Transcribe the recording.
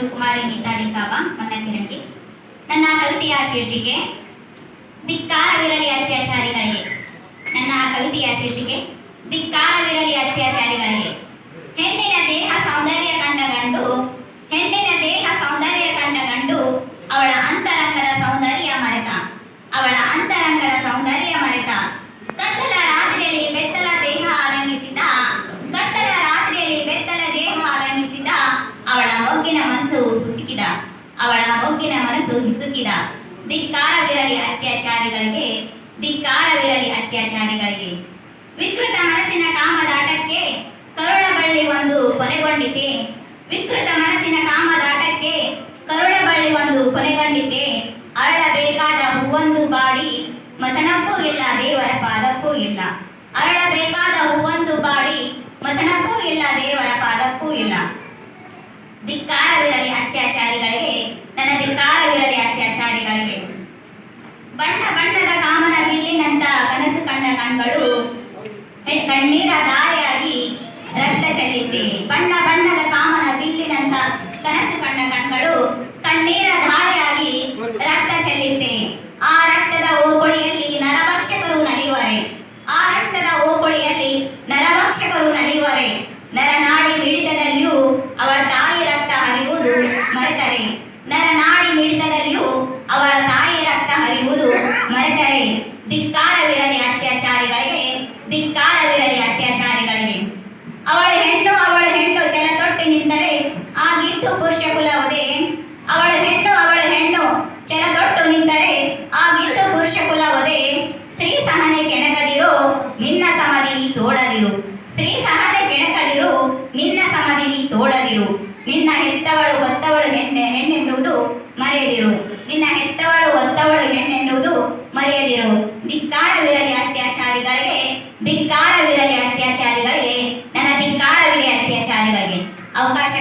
ಕುಮಾರಿ ಗೀತಾ ಡಿಕಾವ ಮನ್ನಕಿರಂಗಿ ನನ್ನ ಕವಿತೆಯ ಶೀರ್ಷಿಕೆ ಧಿಕ್ಕಾರವಿರಲಿ ಅತ್ಯಾಚಾರಿಗಳಿಗೆ. ನನ್ನ ಕವಿತೆಯ ಶೀರ್ಷಿಕೆ ಧಿಕ್ಕಾರವಿರಲಿ ಅತ್ಯಾಚಾರಿಗಳಿಗೆ. ಅವಳ ಮೊಗ್ಗಿನ ಮನಸ್ಸು ಕುಸುಕಿದ. ಅವಳ ಮೊಗ್ಗಿನ ಮನಸ್ಸು ಹಿಸುಕಿದ. ಧಿಕ್ಕಾರವಿರಲಿ ಅತ್ಯಾಚಾರಿಗಳಿಗೆ ಧಿಕ್ಕಾರವಿರಲಿ ಅತ್ಯಾಚಾರಿಗಳಿಗೆ. ವಿಕೃತ ಮನಸ್ಸಿನ ಕಾಮದಾಟಕ್ಕೆ ಕರುಣಬಳ್ಳಿ ಒಂದು ಕೊನೆಗೊಂಡಿತೆ ವಿಕೃತ ಮನಸ್ಸಿನ ಕಾಮದಾಟಕ್ಕೆ ಕರುಣಬಳ್ಳಿ ಒಂದು ಕೊನೆಗೊಂಡಿತೆ ಅರಳಬೇಕಾದ ಹೂವೊಂದು ಬಾಡಿ ಮಸಣಕ್ಕೂ ಇಲ್ಲ, ದೇವರ ಪಾದಕ್ಕೂ ಇಲ್ಲ. ಅರಳಬೇಕಾದ ಹೂವೊಂದು ಬಾಡಿ ಮಸಣಕ್ಕೂ ಇಲ್ಲ, ದೇವರ ಪಾದಕ್ಕೂ ಇಲ್ಲ. ಧಿಕ್ಕಾರವಿರಲಿ ಅತ್ಯಾಚಾರಿಗಳಿಗೆ ನನ್ನ ಧಿಕ್ಕಾರವಿರಲಿ ಅತ್ಯಾಚಾರಿಗಳಿಗೆ. ಬಣ್ಣ ಬಣ್ಣದ ಕಾಮನ ಬಿಲ್ಲಿನಂತ ಕನಸು ಕಂಡ ಕಣ್ಗಳು ಕಣ್ಣೀರ ದಾರಿಯಾಗಿ ರಕ್ತ ಚೆಲ್ಲಿದ್ದೆ. ಬಣ್ಣ ಬಣ್ಣದ ಕಾಮನ ಬಿಲ್ಲಿನಂತ ಕನಸು ಕಂಡ ಕಣ್ಗಳು, ಕಣ್ಣೀರ ಧಾರೆಯಾಗಿ ರಕ್ತ ಚೆಲ್ಲಿದ್ದೆ. ಆ ರಕ್ತದ ಓಪೊಳಿಯಲ್ಲಿ ನರಭಕ್ಷಕರು ನಲಿಯುವರೆ. ಆ ರಕ್ತದ ಓಪೊಳಿಯಲ್ಲಿ ನರಭಕ್ಷಕರು ನಲಿಯುವರೆ. ನರನಾಡಿ ಮಿಡಿತದಲ್ಲಿಯೂ ಅವಳ ತಾಯಿ ರಕ್ತ ಹರಿಯುವುದು ಮರೆತರೆ ನರನಾಡಿ ಮಿಡಿತದಲ್ಲಿಯೂ ಅವಳ ತಾಯಿ ರಕ್ತ ಹರಿಯುವುದು ಮರೆತರೆ ಧಿಕ್ಕಾರವಿರಲಿ ಅತ್ಯಾಚಾರಿಗಳಿಗೆ ಧಿಕ್ಕಾರವಿರಲಿ ಅತ್ಯಾಚಾರಿಗಳಿಗೆ ಅವಳ ಹೆಣ್ಣು ಅವಳ ಹೆಣ್ಣು ಛಲ ತೊಟ್ಟಿ ನಿಂತರೆ ಆಗಿತ್ತು ಪುರುಷ ಕುಲವದೆ ಅವಳ ಹೆಣ್ಣು ಅವಳ ಹೆಣ್ಣು ಛಲ ತೊಟ್ಟು ನಿಂತರೆ ಆಗಿತ್ತು ಪುರುಷ ಕುಲವದೆ ಸ್ತ್ರೀ ಸಹನೆ ಕೆಣಕದಿರು ನಿನ್ನ ಸಮಾಧಿ ನೀ ಸ್ತ್ರೀ ಸಹನೆ ಕೆಣಕದಿರು, ನಿನ್ನ ಸಮಾಧಿ ನೀ ತೋಡದಿರು. ನಿನ್ನ ಹೆತ್ತವಳು ಹೊತ್ತವಳು ಹೆಣ್ಣೆ, ಹೆಣ್ಣೆನ್ನುವುದು ಮರೆಯದಿರು. ನಿನ್ನ ಹೆತ್ತವಳು ಹೊತ್ತವಳು ಹೆಣ್ಣೆನ್ನುವುದು ಮರೆಯದಿರು. ಧಿಕ್ಕಾರವಿರಲಿ ಅತ್ಯಾಚಾರಿಗಳಿಗೆ ಧಿಕ್ಕಾರವಿರಲಿ ಅತ್ಯಾಚಾರಿಗಳಿಗೆ, ನನ್ನ ಧಿಕ್ಕಾರವಿರಲಿ ಅತ್ಯಾಚಾರಿಗಳಿಗೆ. ಅವಕಾಶ